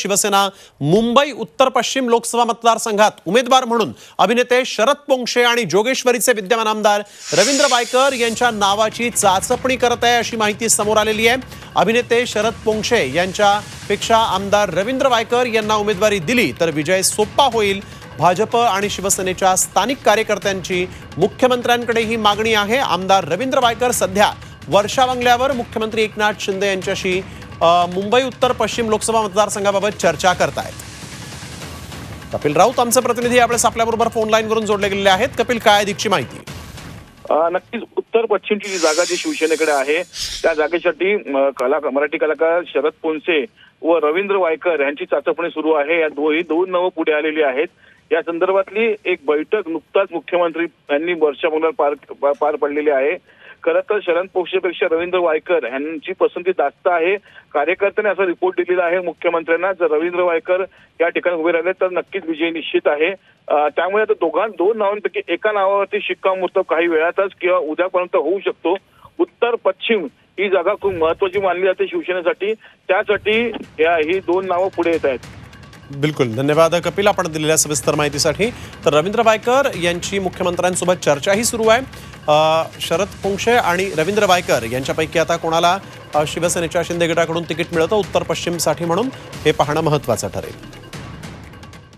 शिवसेना मुंबई उत्तर पश्चिम लोकसभा मतदारसंघात उमेदवार म्हणून अभिनेते शरद पोंक्षे आणि जोगेश्वरीचे विद्यमान आमदार रवींद्र बायकर यांच्या नावाची चाचपणी करत आहे अशी माहिती समोर आलेली आहे. अभिनेते शरद पोंक्षे यांच्यापेक्षा आमदार रवींद्र वायकर यांना उमेदवारी दिली तर विजय सोपा होईल. भाजप आणि शिवसेनेच्या स्थानिक कार्यकर्त्यांची मुख्यमंत्र्यांकडे ही मागणी आहे. आमदार रवींद्र वायकर सध्या वर्षा बंगल्यावर मुख्यमंत्री एकनाथ शिंदे यांच्याशी मुंबई उत्तर पश्चिम लोकसभा मतदारसंघाबाबत चर्चा करतायत. कपिल राऊत आमचे प्रतिनिधी यावेळेस आपल्याबरोबर फोन लाईनवरून जोडले गेलेले आहेत. कपिल काय अधिकची माहिती? नक्कीच उत्तर पश्चिमची जी जागा जी शिवसेनेकडे आहे त्या जागेसाठी कला मराठी कलाकार शरद पोनसे व रवींद्र वायकर यांची चाचपणी सुरू आहे. या दोही दोन नावं पुढे आलेली आहेत. या संदर्भातली एक बैठक नुकताच मुख्यमंत्री यांनी वर्षा पार पार पडलेली आहे. खरं तर शरण पोक्षेपेक्षा रवींद्र वायकर यांची पसंती जास्त आहे. कार्यकर्त्यांनी असा रिपोर्ट दिलेला आहे मुख्यमंत्र्यांना. जर रवींद्र वायकर या ठिकाणी उभे राहिले तर नक्कीच विजय निश्चित आहे. त्यामुळे आता दोघां दोन नावांपैकी एका नावावरती शिक्कामोर्तब काही वेळातच किंवा उद्यापर्यंत होऊ शकतो. उत्तर पश्चिम ही जागा खूप महत्वाची मानली जाते शिवसेनेसाठी. त्यासाठी या ही दोन नावं पुढे येत आहेत. बिलकुल. धन्यवाद कपिल. आपण दिलेल्या सविस्तर माहितीसाठी. तर रवींद्र वायकर यांची मुख्यमंत्र्यांसोबत चर्चाही सुरू आहे. शरद पोंक्षे आणि रवींद्र वायकर यांच्यापैकी आता कोणाला शिवसेनेच्या शिंदे गटाकडून तिकीट मिळतं उत्तर पश्चिमसाठी म्हणून हे पाहणं महत्त्वाचं ठरेल.